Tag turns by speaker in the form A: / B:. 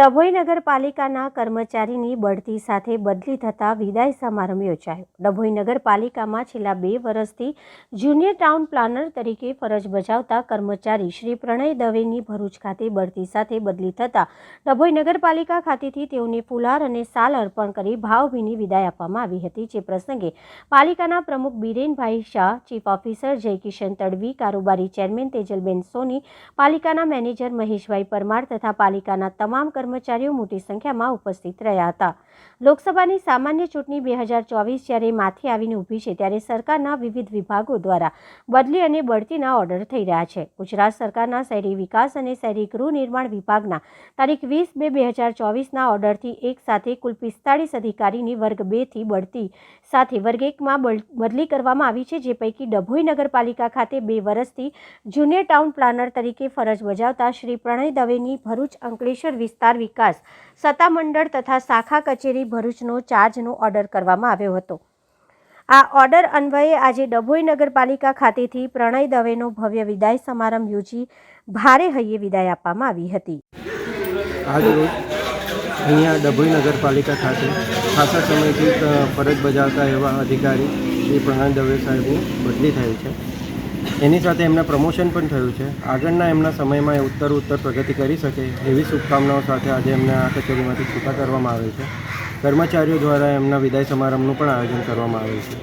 A: ડભોઈ નગરપાલિકાના કર્મચારીની બઢતી સાથે બદલી થતા વિદાય સમારંભ યોજાયો. ડભોઈ નગરપાલિકામાં છેલ્લા બે વર્ષથી જુનિયર ટાઉન પ્લાનર તરીકે ફરજ બજાવતા કર્મચારી શ્રી પ્રણય દવેની ભરૂચ ખાતે બઢતી સાથે બદલી થતા ડભોઈ નગરપાલિકા ખાતેથી તેઓને ફુલાર અને સાલ અર્પણ કરી ભાવભીની વિદાય આપવામાં આવી હતી. જે પ્રસંગે પાલિકાના પ્રમુખ બિરેનભાઈ શાહ, ચીફ ઓફિસર જયકિશન તડવી, કારોબારી ચેરમેન તેજલબેન સોની, પાલિકાના મેનેજર મહેશભાઈ પરમાર તથા પાલિકાના તમામ કર્મચારીઓ મોટી સંખ્યામાં ઉપસ્થિત રહ્યા હતા. લોકસભાની સામાન્ય ચૂંટણી બે હજાર ચોવીસ જ્યારે માથે આવીને ઊભી છે ત્યારે સરકારના વિવિધ વિભાગો દ્વારા બદલી અને બઢતીના ઓર્ડર થઈ રહ્યા છે. ગુજરાત સરકારના શહેરી વિકાસ અને શહેરી ગૃહ નિર્માણ વિભાગના તારીખ વીસ બે બે હજાર ચોવીસના ઓર્ડરથી એક સાથે કુલ પિસ્તાળીસ અધિકારીની વર્ગ બેથી બઢતી સાથે વર્ગ એકમાં બદલી કરવામાં આવી છે, જે પૈકી ડભોઈ નગરપાલિકા ખાતે બે વર્ષથી જુનિયર ટાઉન પ્લાનર તરીકે ફરજ બજાવતા શ્રી પ્રણય દવેની ભરૂચ અંકલેશ્વર વિસ્તાર વિકાસ સત્તામંડળ તથા શાખા કચેરી ભરૂચનો ચાર્જનો ઓર્ડર કરવામાં આવ્યો હતો. આ ઓર્ડર અન્વયે આજે ડભોઈ નગરપાલિકા ખાતેથી પ્રણય દવેનો ભવ્ય વિદાય સમારંભ યોજી ભારે હૈયે વિદાય આપવામાં આવી હતી.
B: અહીંયા ડભોઈ નગરપાલિકા ખાતે ખાસા સમયથી ફરજ બજાવતા એવા અધિકારી શ્રી પ્રણય દવે સાહેબની બદલી થઈ છે. એની સાથે એમના પ્રમોશન પણ થયું છે. આગળના એમના સમયમાં એ ઉત્તર ઉત્તર પ્રગતિ કરી શકે એવી શુભકામનાઓ સાથે આજે એમને આ કચેરીમાંથી છૂટા કરવામાં આવે છે. કર્મચારીઓ દ્વારા એમના વિદાય સમારંભનું પણ આયોજન કરવામાં આવે છે.